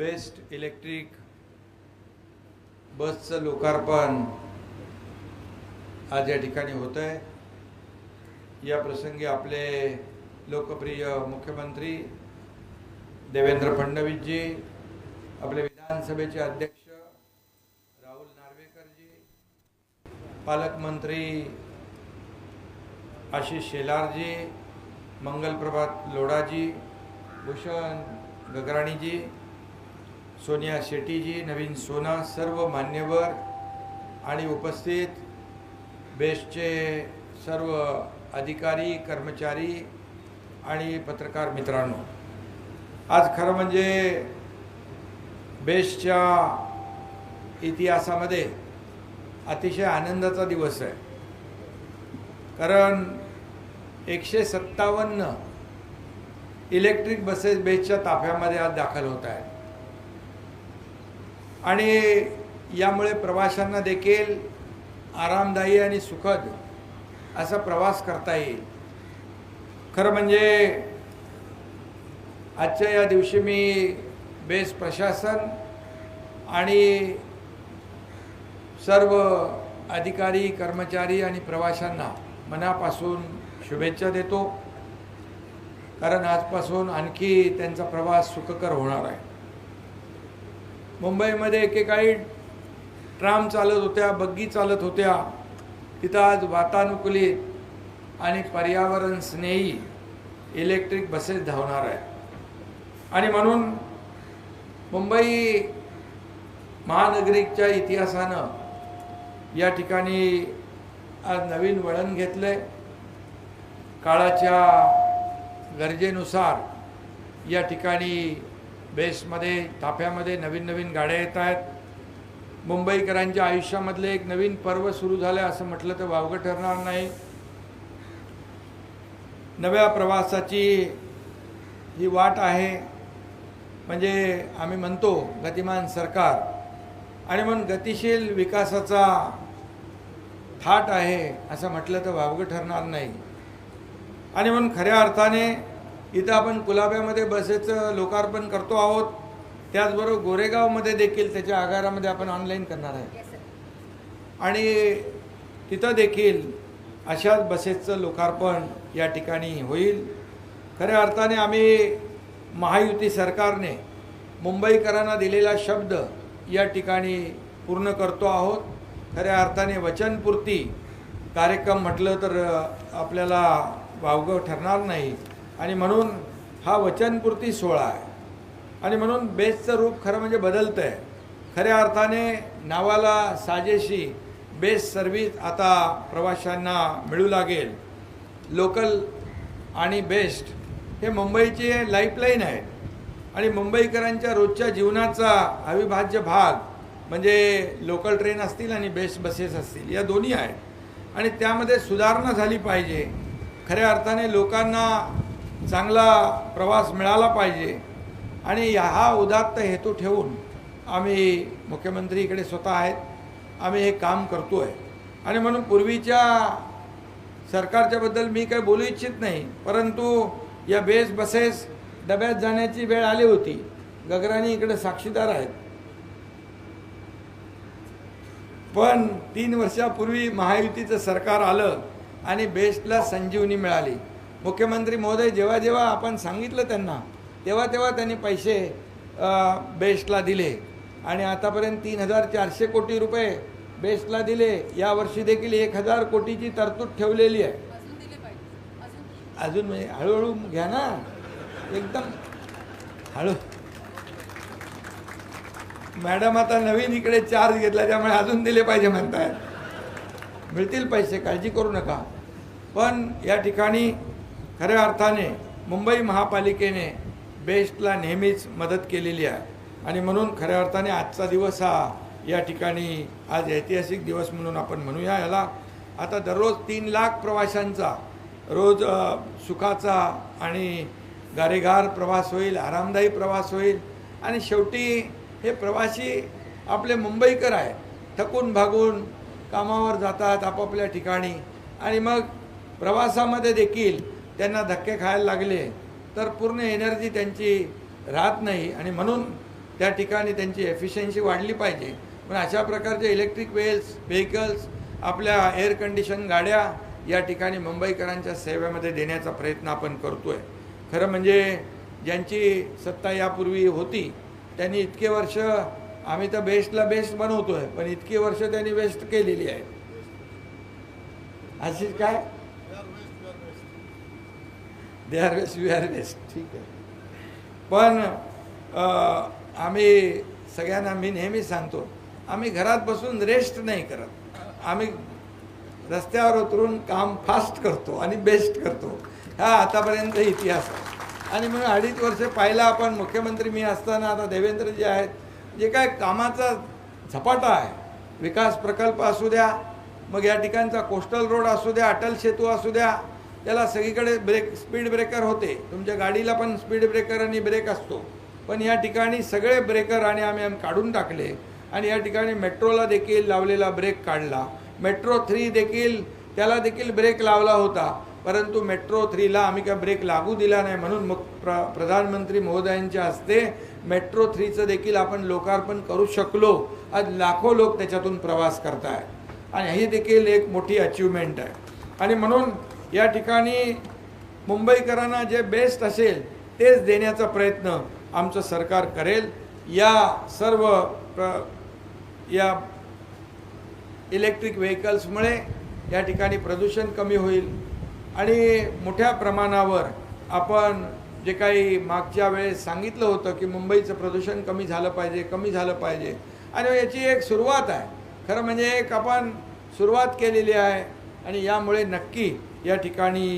Best electric बसचं लोकार्पण आज या ठिकाणी होत आहे. या प्रसंगी आपले लोकप्रिय मुख्यमंत्री देवेंद्र फडणवीसजी आपले विधानसभेचे अध्यक्ष राहुल नार्वेकरजी पालकमंत्री आशिष शेलारजी मंगलप्रभात लोढाजी भूषण गगराणीजी सोनिया शेट्टीजी नवीन सोना सर्व मान्यवर आणि उपस्थित बेस्टचे सर्व अधिकारी कर्मचारी आणि पत्रकार मित्रांनो. आज खरं म्हणजे बेस्टच्या इतिहासामध्ये अतिशय आनंदाचा दिवस आहे. कारण एकशे सत्तावन्न इलेक्ट्रिक बसेस बेसच्या ताफ्यामध्ये आज दाखल होत आहेत. आणि यामुळे प्रवाशांना देखील आरामदायी आणि सुखद असा प्रवास करता येईल. खरं म्हणजे आजच्या या दिवशी मी बेस प्रशासन आणि सर्व अधिकारी कर्मचारी आणि प्रवाशांना मनापासून शुभेच्छा देतो. कारण आजपासून आणखी त्यांचा प्रवास सुखकर होणार आहे. मुंबईमध्ये एकेकाळी ट्राम चालत होत्या बग्गी चालत होत्या. तिथं आज वातानुकूलित आणि पर्यावरण स्नेही इलेक्ट्रिक बसेस धावणार आहे आणि म्हणून मुंबई महानगरिकच्या इतिहासानं या ठिकाणी आज नवीन वळण घेतलं काळाच्या गरजेनुसार या ठिकाणी बेसमध्ये ताफ्यामध्ये नवीन नवीन गाड्या येत आहेत. मुंबईकरांच्या आयुष्यामधले एक नवीन पर्व सुरू झालं असं म्हटलं तर वावगं ठरणार नाही. नव्या प्रवासाची ही वाट आहे. म्हणजे आम्ही म्हणतो गतिमान सरकार. आणि म्हणून गतिशील विकासाचा थाट आहे असं म्हटलं तर वावगं ठरणार नाही. आणि म्हणून खऱ्या अर्थाने इथं आपण कुलाब्यामध्ये बसेचं लोकार्पण करतो आहोत. त्याचबरोबर गोरेगावमध्ये देखील त्याच्या आगारामध्ये आपण ऑनलाईन करणार आहे. आणि तिथं देखील अशाच बसेसचं लोकार्पण या ठिकाणी होईल. खऱ्या अर्थाने आम्ही महायुती सरकारने मुंबईकरांना दिलेला शब्द या ठिकाणी पूर्ण करतो आहोत. खऱ्या अर्थाने वचनपूर्ती कार्यक्रम म्हटलं तर आपल्याला वावगं ठरणार नाही. आणि म्हणून हा वचनपूर्ती सोहळा आहे. आणि म्हणून बेसचं रूप खरं म्हणजे बदलतं आहे खऱ्या अर्थाने नावाला साजेशी बेस सर्व्हिस आता प्रवाशांना मिळू लागेल. लोकल आणि बेस्ट हे मुंबईचे लाईफलाईन आहेत. आणि मुंबईकरांच्या रोजच्या जीवनाचा अविभाज्य भाग म्हणजे लोकल ट्रेन असतील आणि बेस्ट बसेस असतील या दोन्ही आहेत. आणि त्यामध्ये सुधारणा झाली पाहिजे. खऱ्या अर्थाने लोकांना चांगला प्रवास मिळाला पाहिजे. आणि हा उदात्त हेतू ठेवून आम्ही मुख्यमंत्री इकडे स्वतः आहेत. आम्ही हे काम करतो आहे आणि म्हणून पूर्वीच्या सरकारच्याबद्दल मी काही बोलू इच्छित नाही. परंतु या बेस बसेस डब्यात जाण्याची वेळ आली होती. गगरानी इकडे साक्षीदार आहेत. पण तीन वर्षापूर्वी महायुतीचं सरकार आलं आणि बेस्टला संजीवनी मिळाली. मुख्यमंत्री महोदय जेव्हा जेव्हा आपण सांगितलं त्यांना तेव्हा तेव्हा त्यांनी पैसे बेस्टला दिले. आणि आतापर्यंत तीन हजार चारशे कोटी रुपये बेस्टला दिले. यावर्षी देखील एक हजार कोटीची तरतूद ठेवलेली आहे. अजून म्हणजे हळूहळू घ्या ना. एकदम हळू. मॅडम आता नवीन इकडे चार्ज घेतला त्यामुळे अजून दिले पाहिजे म्हणतायत. मिळतील पैसे काळजी करू नका. पण या ठिकाणी खऱ्या अर्थाने मुंबई महापालिकेने बेस्टला नेहमीच मदत केलेली आहे. आणि म्हणून खऱ्या अर्थाने आजचा दिवस हा या ठिकाणी आज ऐतिहासिक दिवस म्हणून आपण म्हणूया याला. आता दररोज तीन लाख प्रवाशांचा रोज सुखाचा आणि गारेगार प्रवास होईल आरामदायी प्रवास होईल. आणि शेवटी हे प्रवासी आपले मुंबईकर आहेत. थकून भागून कामावर जातात आपापल्या ठिकाणी. आणि मग प्रवासामध्ये देखील त्यांना धक्के खायला लागले तर पूर्ण एनर्जी त्यांची राहत नाही आणि म्हणून त्या ठिकाणी त्यांची एफिशियन्सी वाढली पाहिजे. पण अशा प्रकारचे इलेक्ट्रिक वेल्स व्हेकल्स आपल्या एअर कंडिशन गाड्या या ठिकाणी मुंबईकरांच्या सेवेमध्ये देण्याचा प्रयत्न आपण करतो आहे खरं म्हणजे ज्यांची सत्ता यापूर्वी होती त्यांनी इतके वर्ष आम्ही तर बेस्टला बेस्ट बनवतोय पण इतकी वर्ष त्यांनी वेस्ट केलेली आहे. अशीच काय? They are best we are best ठीक आहे. पण आम्ही सगळ्यांना मी नेहमी सांगतो आम्ही घरात बसून रेस्ट नाही करत. आम्ही रस्त्यावर उतरून काम फास्ट करतो आणि बेस्ट करतो. हा आतापर्यंत इतिहास आहे. आणि म्हणून अडीच वर्ष पाहिला आपण मुख्यमंत्री मी असताना आता देवेंद्र जे आहेत. जे काय कामाचा झपाटा आहे विकास प्रकल्प असू द्या मग या ठिकाणचा कोस्टल रोड असू द्या अटल सेतू असू द्या त्याला सगळीकडे ब्रेक स्पीड ब्रेकर होते. तुमच्या गाडीला पण स्पीड ब्रेकर आणि ब्रेक असतो. पण या ठिकाणी सगळे ब्रेकर आणि आम्ही आम्ही काढून टाकले. आणि या ठिकाणी मेट्रोला देखील लावलेला ब्रेक काढला. मेट्रो थ्री देखील त्याला देखील ब्रेक लावला होता. परंतु मेट्रो थ्रीला आम्ही काय ब्रेक लागू दिला नाही म्हणून मग प्र प्रधानमंत्री महोदयांच्या हस्ते मेट्रो थ्रीचं देखील आपण लोकार्पण करू शकलो. आज लाखो लोक त्याच्यातून प्रवास करत आहे आणि ही देखील एक मोठी अचिव्हमेंट आहे. आणि म्हणून या ठिकाणी मुंबईकरांना जे बेस्ट असेल तेच देण्याचा प्रयत्न आमचं सरकार करेल. या सर्व प्र या इलेक्ट्रिक व्हेकल्समुळे या ठिकाणी प्रदूषण कमी होईल. आणि मोठ्या प्रमाणावर आपण जे काही मागच्या वेळेस सांगितलं होतं की मुंबईचं प्रदूषण कमी झालं पाहिजे कमी झालं पाहिजे. आणि याची एक सुरुवात आहे. खरं म्हणजे एक आपण सुरुवात केलेली आहे. आणि यामुळे नक्की या ठिकाणी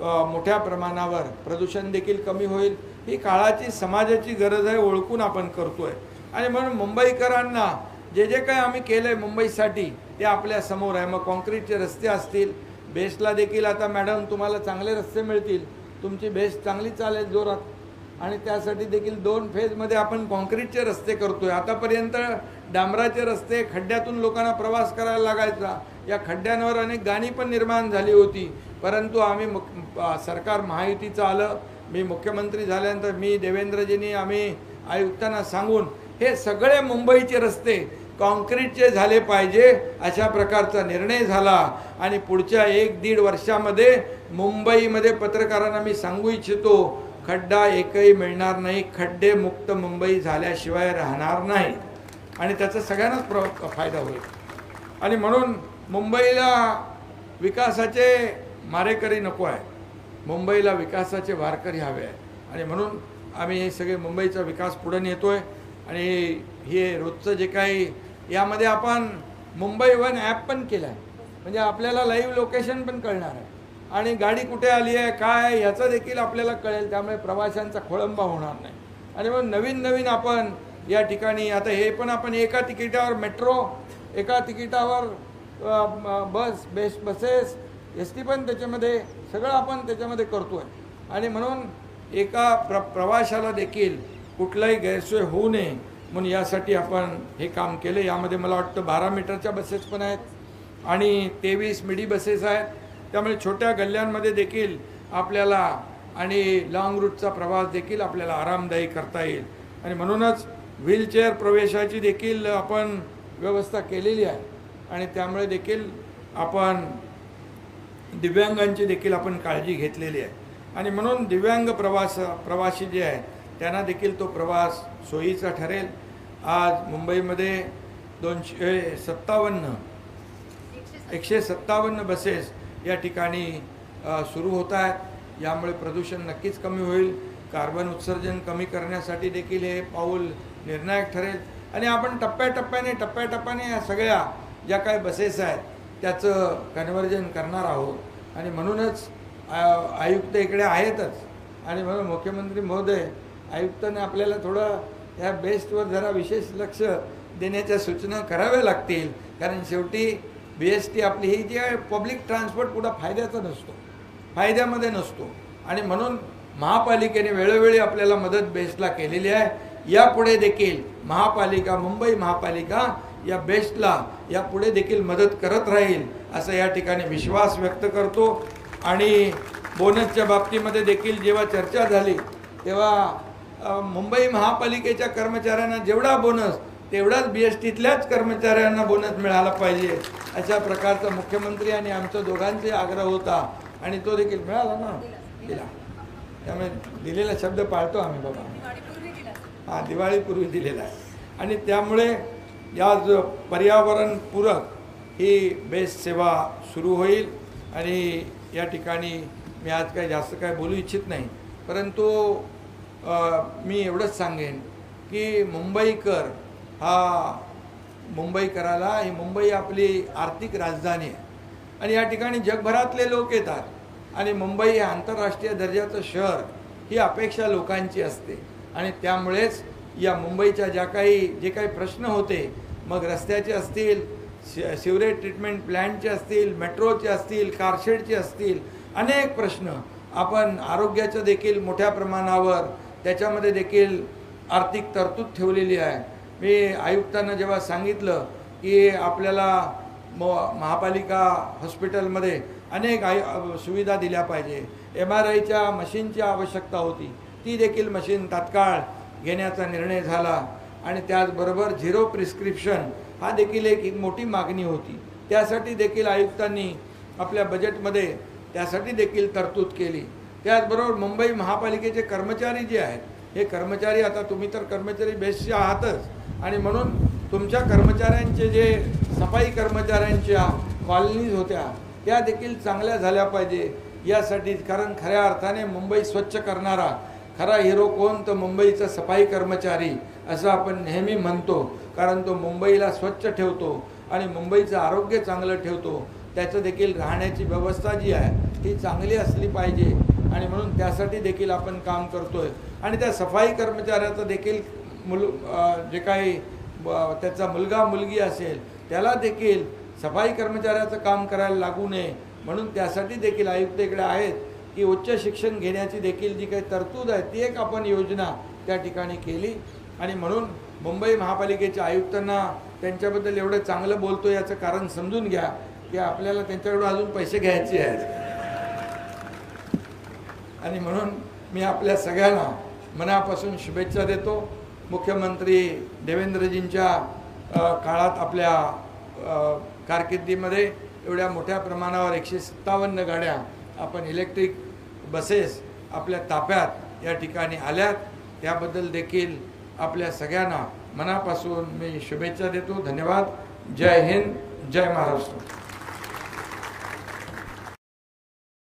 मोठ्या प्रमाणावर प्रदूषण देखील कमी होईल ही काळाची समाजाची गरज आहे ओळखून आपण करतो आहे आणि म्हणून मुंबईकरांना जे जे काही आम्ही केलं आहे मुंबईसाठी ते आपल्यासमोर आहे. मग कॉन्क्रीटचे रस्ते असतील बेस्टला देखील आता मॅडम तुम्हाला चांगले रस्ते मिळतील. तुमची बेस्ट चांगली चालेल जोरात. आणि त्यासाठी देखील दोन फेजमध्ये आपण कॉन्क्रीटचे रस्ते करतो आहे आतापर्यंत डांबराचे रस्ते खड्ड्यातून लोकांना प्रवास करायला लागायचा. या खड्ड्यांवर अनेक गाणी पण निर्माण झाली होती. परंतु आम्ही मुख सरकार महायुतीचं आलं. मी मुख्यमंत्री झाल्यानंतर मी देवेंद्रजींनी आम्ही आयुक्तांना सांगून हे सगळे मुंबईचे रस्ते कॉन्क्रीटचे झाले पाहिजे अशा प्रकारचा निर्णय झाला. आणि पुढच्या एक दीड वर्षामध्ये मुंबईमध्ये पत्रकारांना मी सांगू इच्छितो खड्डा एकही मिळणार नाही खड्डे मुक्त मुंबई झाल्याशिवाय राहणार नाही. आणि त्याचा सगळ्यांनाच प्र फायदा होईल. आणि म्हणून मुंबईला विकासाचे मारेकरी नको आहे. मुंबईला विकासाचे वारकरी हवे आहे. आणि म्हणून आम्ही हे सगळे मुंबईचा विकास पुढे आहे आणि हे रोजचं जे काही यामध्ये आपण मुंबई वन ॲप पण केलं आहे म्हणजे आपल्याला लाईव्ह लोकेशन पण कळणार आहे. आणि गाडी कुठे आली आहे काय आहे याचं देखील आपल्याला कळेल. त्यामुळे प्रवाशांचा खोळंबा होणार नाही. आणि मग नवीन नवीन आपण या ठिकाणी आता हे पण आपण एका तिकिटावर मेट्रो एका तिकिटावर bus BEST buses S T पण त्याच्यामध्ये सगळं आपण त्याच्यामध्ये करतो आहे आणि म्हणून एका प्र प्रवाशाला देखील कुठलाही गैरसोय होऊ नये म्हणून यासाठी आपण हे काम केलं यामध्ये मला वाटतं बारा मीटरच्या बसेस पण आहेत आणि तेवीस मिडी बसेस आहेत. त्यामुळे छोट्या गल्ल्यांमध्ये देखील आपल्याला आणि लाँग रूटचा प्रवास देखील आपल्याला आरामदायी करता येईल. आणि म्हणूनच व्हीलचेअर प्रवेशाची देखील आपण व्यवस्था केलेली आहे. आणि त्यामुळे देखील आपण दिव्यांगांची देखील आपण काळजी घेतलेली आहे. आणि म्हणून दिव्यांग प्रवास प्रवासी जे आहेत त्यांना देखील तो प्रवास सोयीचा ठरेल. आज मुंबईमध्ये दोनशे सत्तावन्न एकशे सत्तावन्न बसेस या ठिकाणी सुरू होत आहेत. यामुळे प्रदूषण नक्कीच कमी होईल. कार्बन उत्सर्जन कमी करण्यासाठी देखील हे पाऊल निर्णायक ठरेल. आणि आपण टप्प्याटप्प्याने टप्प्याटप्प्याने या सगळ्या ज्या काही बसेस आहेत त्याचं कन्व्हर्जन करणार आहोत. आणि म्हणूनच आयुक्त इकडे आहेतच. आणि म्हणून मुख्यमंत्री महोदय आयुक्तांनी आपल्याला थोडं ह्या बेस्टवर जरा विशेष लक्ष देण्याच्या सूचना कराव्या लागतील. कारण शेवटी बी एस टी आपली ही जी आहे पब्लिक ट्रान्सपोर्ट कुठं फायद्याचा नसतो. फायद्यामध्ये नसतो. आणि म्हणून महापालिकेने वेळोवेळी आपल्याला मदत बेस्टला केलेली आहे. यापुढे देखील महापालिका मुंबई महापालिका या बेस्टला यापुढे देखील मदत करत राहील असं या ठिकाणी विश्वास व्यक्त करतो. आणि बोनसच्या बाबतीमध्ये देखील जेव्हा चर्चा झाली तेव्हा मुंबई महापालिकेच्या कर्मचाऱ्यांना जेवढा बोनस तेवढाच बी एस टीतल्याच कर्मचाऱ्यांना बोनस मिळाला पाहिजे अशा प्रकारचा मुख्यमंत्री आणि आमच्या दोघांचे आग्रह होता. आणि तो देखील मिळाला ना? दिला. त्यामुळे दिलेला शब्द पाळतो आम्ही बाबा. हा दिवाळीपूर्वी दिलेला आहे. आणि त्यामुळे या जो पर्यावरणपूरक ही बेस्ट सेवा सुरू होईल आणि या ठिकाणी मी आज काही जास्त काय बोलू इच्छित नाही. परंतु मी एवढंच सांगेन की मुंबईकर हा मुंबईकराला ही मुंबई आपली आर्थिक राजधानी आहे. आणि या ठिकाणी जगभरातले लोक येतात आणि मुंबई हे आंतरराष्ट्रीय दर्जाचं शहर ही अपेक्षा लोकांची असते. आणि त्यामुळेच या मुंबईच्या ज्या काही जे काही प्रश्न होते मग रस्त्याचे असतील शि सिवरेज ट्रीटमेंट प्लॅन्टचे असतील मेट्रोचे असतील कारशेडचे असतील अनेक प्रश्न. आपण आरोग्याचं देखील मोठ्या प्रमाणावर त्याच्यामध्ये देखील आर्थिक तरतूद ठेवलेली आहे. मी आयुक्तांना जेव्हा सांगितलं की आपल्याला म महापालिका हॉस्पिटलमध्ये अनेक आय सुविधा दिल्या पाहिजे. एम आर आयच्या मशीनची आवश्यकता होती. ती देखील मशीन तात्काळ घेण्याचा निर्णय झाला आणि त्याचबरोबर झिरो प्रिस्क्रिप्शन हा देखील एक एक मोठी मागणी होती. त्यासाठी देखील आयुक्तांनी आपल्या बजेटमध्ये त्यासाठी देखील तरतूद केली. त्याचबरोबर मुंबई महापालिकेचे कर्मचारी जे आहेत हे कर्मचारी आता तुम्ही तर कर्मचारी बेस्टचे आहातच. आणि म्हणून तुमच्या कर्मचाऱ्यांचे जे सफाई कर्मचाऱ्यांच्या कॉलनीज होत्या त्या देखील चांगल्या झाल्या पाहिजे यासाठी कारण खऱ्या अर्थाने मुंबई स्वच्छ करणारा खरा हिरो कोण? तर मुंबईचा सफाई कर्मचारी असं आपण नेहमी म्हणतो. कारण तो मुंबईला स्वच्छ ठेवतो आणि मुंबईचं आरोग्य चांगलं ठेवतो. त्याचं देखील राहण्याची व्यवस्था जी आहे ती चांगली असली पाहिजे. आणि म्हणून त्यासाठी देखील आपण काम करतो आहे आणि त्या सफाई कर्मचाऱ्याचं देखील मुल जे काही ब- त्याचा मुलगा मुलगी असेल त्याला देखील सफाई कर्मचाऱ्याचं काम करायला लागू नये. म्हणून त्यासाठी देखील आयुक्त इकडे आहेत. की उच्च शिक्षण घेण्याची देखील जी काही तरतूद आहे ती एक आपण योजना त्या ठिकाणी केली. आणि म्हणून मुंबई महापालिकेच्या आयुक्तांना त्यांच्याबद्दल एवढं चांगलं बोलतो याचं कारण समजून घ्या की आपल्याला त्यांच्याकडून अजून पैसे घ्यायचे आहेत. आणि म्हणून मी आपल्या सगळ्यांना मनापासून शुभेच्छा देतो. मुख्यमंत्री देवेंद्रजींच्या काळात आपल्या कारकिर्दीमध्ये एवढ्या मोठ्या प्रमाणावर एकशे सत्तावन्न गाड्या आपण इलेक्ट्रिक बसेस आपल्या ताफ्यात या ठिकाणी आल्यात. त्याबद्दल देखील आपल्या सगळ्यांना मनापासून मी शुभेच्छा देतो. धन्यवाद. जय हिंद. जय महाराष्ट्र.